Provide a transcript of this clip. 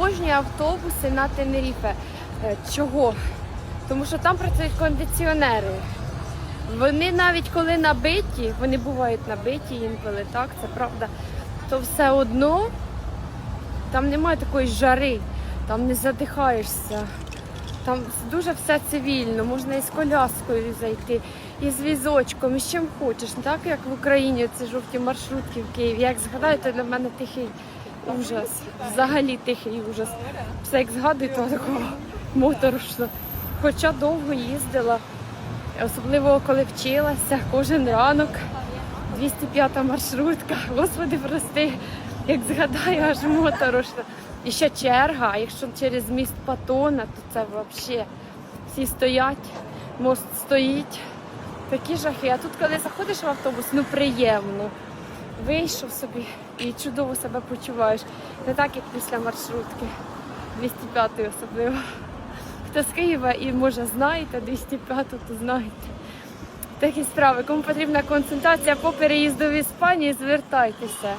обожнюю автобуси на Тенеріфе. Е, Чого? Тому що там працюють кондиціонери. Вони навіть коли набиті, вони бувають набиті інколи, так, це правда, то все одно там немає такої жари, там не задихаєшся. Там дуже все цивільно, можна і з коляскою зайти, і з візочком, і з чим хочеш. Так як в Україні ці жовті маршрутки в Києві. Як згадаю, то для мене тихий ужас. Взагалі тихий ужас. Все як згадую, то такого моторошно. Хоча довго їздила, особливо коли вчилася, кожен ранок. 205 маршрутка. Господи, прости, як згадаю, аж моторошно. І ще черга, а якщо через міст Патона, то це взагалі всі стоять, мост стоїть. Такі жахи. А тут, коли заходиш в автобус, ну приємно. Вийшов собі і чудово себе почуваєш. Не так, як після маршрутки. 205 особливо. Хто з Києва і може знаєте 205, то знаєте. Такі справи. Кому потрібна консультація по переїзду в Іспанію, звертайтеся.